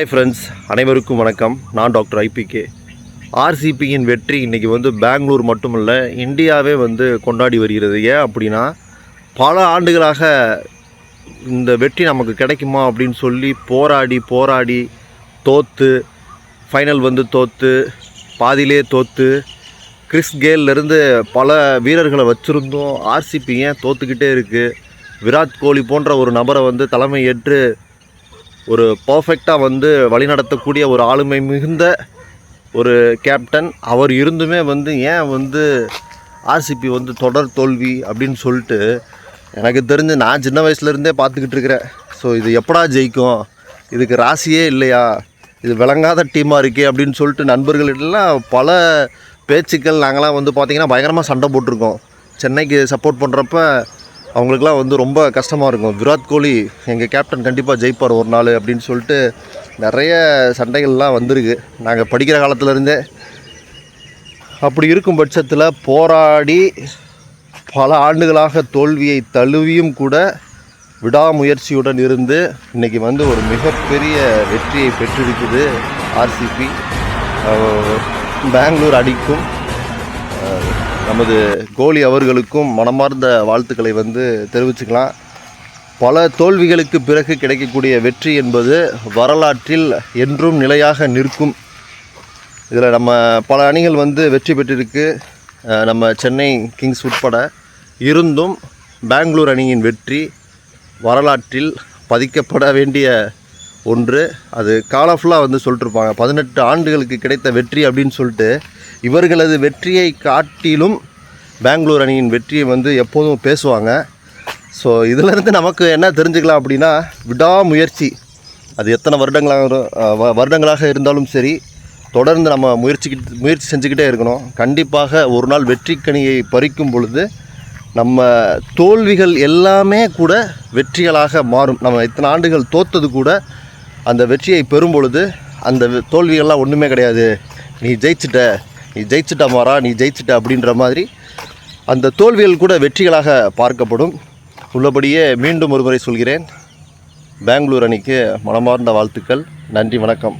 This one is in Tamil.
ஹாய் ஃப்ரெண்ட்ஸ் அனைவருக்கும் வணக்கம். நான் டாக்டர் ஐபிகே. ஆர்சிபியின் வெற்றி இன்றைக்கி வந்து பெங்களூர் மட்டுமல்ல இந்தியாவே வந்து கொண்டாடி வருகிறது. ஏன் அப்படின்னா பல ஆண்டுகளாக இந்த வெற்றி நமக்கு கிடைக்குமா அப்படின்னு சொல்லி போராடி போராடி தோற்று ஃபைனல் வந்து தோற்று பாதியிலே தோற்று கிறிஸ் கேல்லேருந்து பல வீரர்களை வச்சுருந்தோம். ஆர்சிபி ஏன் தோற்றுக்கிட்டே இருக்குது விராட் கோலி போன்ற ஒரு நபரை வந்து தலைமை ஏற்று ஒரு பர்ஃபெக்டாக வந்து வழிநடத்தக்கூடிய ஒரு ஆளுமை மிகுந்த ஒரு கேப்டன் அவர் இருந்துமே வந்து ஏன் வந்து ஆர்சிபி வந்து தொடர் தோல்வி அப்படின்னு சொல்லிட்டு எனக்கு தெரிஞ்சு நான் சின்ன வயசுலேருந்தே பார்த்துக்கிட்டு இருக்கிறேன். ஸோ இது எப்படா ஜெயிக்கும்? இதுக்கு ராசியே இல்லையா? இது விளங்காத டீமாக இருக்கே அப்படின்னு சொல்லிட்டு நண்பர்களிடலாம் பல பேச்சுக்கள் நாங்களாம் வந்து பார்த்திங்கன்னா பயங்கரமாக சண்டை போட்டிருக்கோம். சென்னைக்கு சப்போர்ட் பண்ணுறப்ப அவங்களுக்குலாம் வந்து ரொம்ப கஷ்டமாக இருக்கும். விராட் கோலி எங்கள் கேப்டன் கண்டிப்பாக ஜெயிப்பார் ஒரு நாள் அப்படின்னு சொல்லிட்டு நிறைய சண்டைகள்லாம் வந்திருக்கு. நாங்கள் படிக்கிற காலத்துலேருந்தே அப்படி இருக்கும் பட்சத்தில் போராடி பல ஆண்டுகளாக தோல்வியை தழுவியும் கூட விடாமுயற்சியுடன் இருந்து இன்றைக்கி வந்து ஒரு மிகப்பெரிய வெற்றியை பெற்றிருக்குது ஆர்சிபி பெங்களூர் அடிக்கும் நமது கோலி அவர்களுக்கும் மனமார்ந்த வாழ்த்துக்களை வந்து தெரிவிச்சுக்கலாம். பல தோல்விகளுக்கு பிறகு கிடைக்கக்கூடிய வெற்றி என்பது வரலாற்றில் என்றும் நிலையாக நிற்கும். இதில் நம்ம பல அணிகள் வந்து வெற்றி பெற்றிருக்கு. நம்ம சென்னை கிங்ஸ் உட்பட இருந்தும் பெங்களூர் அணியின் வெற்றி வரலாற்றில் பதிக்கப்பட வேண்டிய ஒன்று. அது காலஃபுல்லாக வந்து சொல்லிட்டுருப்பாங்க. பதினெட்டு ஆண்டுகளுக்கு கிடைத்த வெற்றி அப்படின்னு சொல்லிட்டு இவர்களது வெற்றியை காட்டிலும் பெங்களூர் அணியின் வெற்றியை வந்து எப்போதும் பேசுவாங்க. ஸோ இதிலிருந்து நமக்கு என்ன தெரிஞ்சுக்கலாம் அப்படின்னா விடாமுயற்சி. அது எத்தனை வருடங்களாக வ- வருடங்களாக இருந்தாலும் சரி தொடர்ந்து நம்ம முயற்சிக்கிட்டு முயற்சி செஞ்சுக்கிட்டே இருக்கணும். கண்டிப்பாக ஒரு நாள் வெற்றிக்கனியை பறிக்கும் பொழுது நம்ம தோல்விகள் எல்லாமே கூட வெற்றிகளாக மாறும். நம்ம இத்தனை ஆண்டுகள் தோத்தது கூட அந்த வெற்றியை பெறும் பொழுது அந்த தோல்விகள்லாம் ஒன்றுமே கிடையாது. நீ ஜெயிச்சிட்ட நீ ஜெயிச்சிட்ட மாறா நீ ஜெயிச்சிட்ட அப்படின்ற மாதிரி அந்த தோல்விகள் கூட வெற்றிகளாக பார்க்கப்படும். உள்ளபடியே மீண்டும் ஒருமுறை சொல்கிறேன். பெங்களூர் அணிக்கு மனமார்ந்த வாழ்த்துக்கள். நன்றி வணக்கம்.